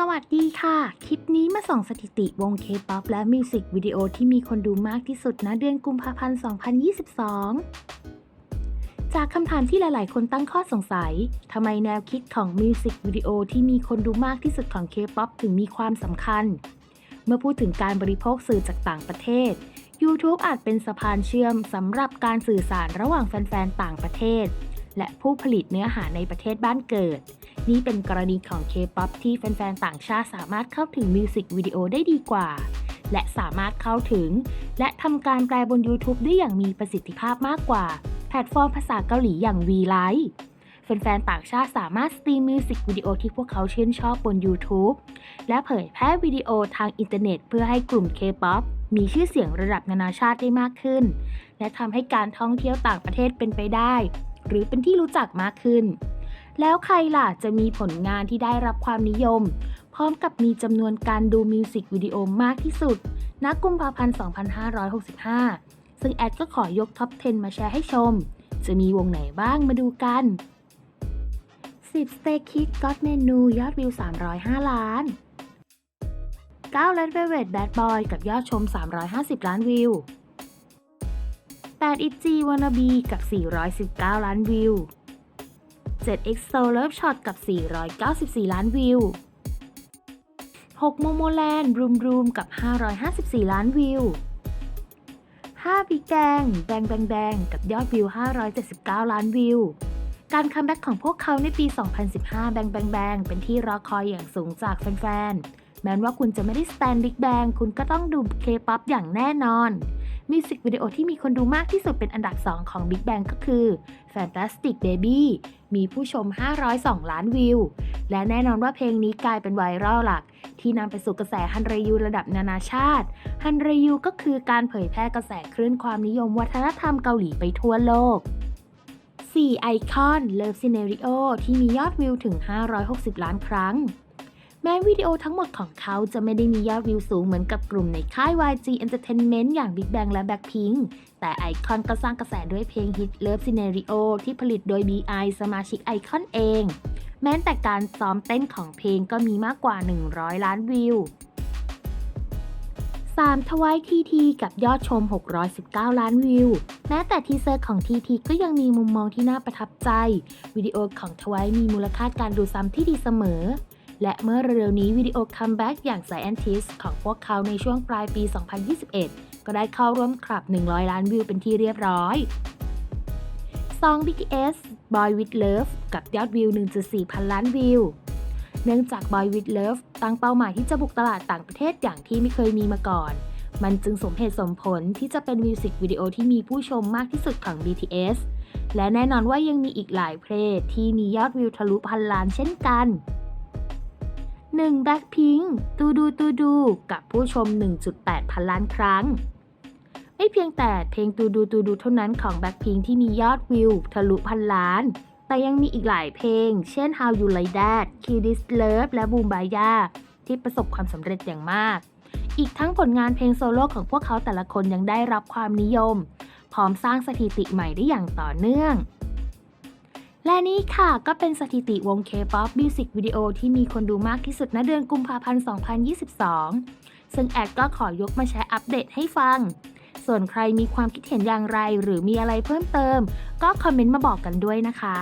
สวัสดีค่ะ คลิปนี้มาส่องสถิติวงเคป๊อปและมิวสิกวิดีโอที่มีคนดูมากที่สุดณเดือนกุมภาพันธ์ 2022 จากคำถามที่หลาย ๆ คนตั้งข้อสงสัย ทำไมแนวคิดของมิวสิกวิดีโอที่มีคนดูมากที่สุดของเคป๊อปถึงมีความสำคัญ เมื่อพูดถึงการบริโภคสื่อจากต่างประเทศ YouTube อาจเป็นสะพานเชื่อมสำหรับการสื่อสารระหว่างแฟน ๆ ต่างประเทศ และผู้ผลิตเนื้อหาในประเทศบ้านเกิด นี่เป็นกรณีของ K-POP ที่แฟนๆ ต่างชาติสามารถเข้าถึงมิวสิกวิดีโอได้ดีกว่า และสามารถเข้าถึง และทำการแปลบน YouTube ได้อย่างมีประสิทธิภาพมากกว่า แพลตฟอร์มภาษาเกาหลีอย่าง V Live แฟนๆ ต่างชาติสามารถสตรีมมิวสิกวิดีโอที่พวกเขาชื่นชอบบน YouTube และเผยแพร่วิดีโอทางอินเทอร์เน็ต เพื่อให้กลุ่ม K-POP มีชื่อเสียงระดับนานาชาติได้มากขึ้น และทำให้การท่องเที่ยวต่างประเทศเป็นไปได้ หรือเป็นที่รู้จักมากขึ้น แล้วใครล่ะจะมีผลงานที่ได้รับความนิยม พร้อมกับมีจำนวนการดูมิวสิกวิดีโอมากที่สุดณกุมภาพันธ์ 2565 ซึ่งแอดก็ขอยกท็อป 10 มาแชร์ให้ชม จะมีวงไหนบ้างมาดูกัน 10 Stay Kids Got Menu ยอดวิว 305 ล้าน 9 Red Velvet Bad Boy กับยอดชม 350 ล้านวิว 8 ITZY Wannabe กับ 419 ล้านวิว 7 EXO Love Shot กับ 494 ล้านวิว6 Momoland Room Room กับ 554 ล้านวิว5 Big Bang Bang Bang Bang กับยอดวิว 579 ล้านวิว การคัมแบ็กของพวกเขาในปี 2015 Bang Bang Bang เป็นที่รอคอยอย่างสูงจากแฟนๆ แม้ว่าคุณจะไม่ได้สแตน Big Bang คุณก็ต้องดู K-POP อย่างแน่นอน มิวสิกวิดีโอที่มีคนดูมากที่สุดเป็นอันดับ 2 ของ Big Bang ก็คือ Fantastic Baby มีผู้ชม 502 ล้านวิว และแน่นอนว่าเพลงนี้กลายเป็นไวรัลหลัก ที่นำไปสู่กระแสฮันเรยูระดับนานาชาติ ฮันเรยูก็คือการเผยแพร่กระแสคลื่นความนิยมวัฒนธรรมเกาหลีไปทั่วโลก4ไอคอน Love Scenario ที่มียอดวิวถึง 560 ล้านครั้ง แม้วิดีโอทั้งหมดของเขาจะไม่ได้มียอดวิวสูงเหมือนกับกลุ่มในค่าย YG Entertainment อย่าง Big Bang และ Blackpink แต่ไอคอนก็สร้างกระแสด้วยเพลงฮิต Love Scenario ที่ผลิตโดย BI สมาชิกไอคอนเอง แม้แต่การซ้อมเต้นของเพลงก็มีมากกว่า 100 ล้านวิว 3 ทวายทีทีกับยอดชม 619 ล้านวิว แม้แต่ทีเซอร์ของทีทีก็ยังมีมุมมองที่น่าประทับใจ วิดีโอของทวายมีมูลค่าการดูซ้ำที่ดีเสมอ และเมื่อเร็วๆนี้วิดีโอคัมแบ็กอย่าง Scientist ของพวกเขาในช่วงปลายปี 2021 ก็ได้เข้าร่วมคลับ 100 ล้านวิวเป็นที่เรียบร้อย2 BTS Boy with Love กับยอดวิว 1.4 พันล้านวิว เนื่องจาก Boy with Love ตั้งเป้าหมายที่จะบุกตลาดต่างประเทศอย่างที่ไม่เคยมีมาก่อน มันจึงสมเหตุสมผลที่จะเป็นมิวสิกวิดีโอที่มีผู้ชมมากที่สุดของ BTS และแน่นอนว่ายังมีอีกหลายเพลงที่มียอดวิวทะลุพันล้านเช่นกัน 1 Blackpink ตูดูตูดู กับผู้ชม 1.8 พันล้านครั้ง ไม่เพียงแต่เพลงตูดูตูดูเท่านั้นของ Blackpink ที่มียอดวิว ทะลุพันล้าน แต่ยังมีอีกหลายเพลง เช่น How You Like That Kill This Love และ Boom Baya ที่ประสบความสำเร็จอย่างมาก อีกทั้งผลงานเพลงโซโล่ของพวกเขาแต่ละคนยังได้รับความนิยม พร้อมสร้างสถิติใหม่ได้อย่างต่อเนื่อง และนี่ค่ะก็เป็นสถิติวง K-POP Music Video ที่มีคนดูมากที่สุดณเดือนกุมภาพันธ์ 2022 ซึ่งแอดก็ขอยกมาแชร์อัปเดตให้ฟัง ส่วนใครมีความคิดเห็นอย่างไร หรือมีอะไรเพิ่มเติม ก็คอมเมนต์มาบอกกันด้วยนะคะ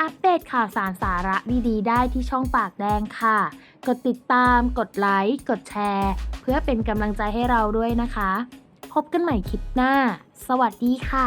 อัปเดตข่าวสารสาระดีๆ ได้ที่ช่องปากแดงค่ะ กดติดตาม กดไลค์ กดแชร์ เพื่อเป็นกำลังใจให้เราด้วยนะคะ พบกันใหม่คลิปหน้า สวัสดีค่ะ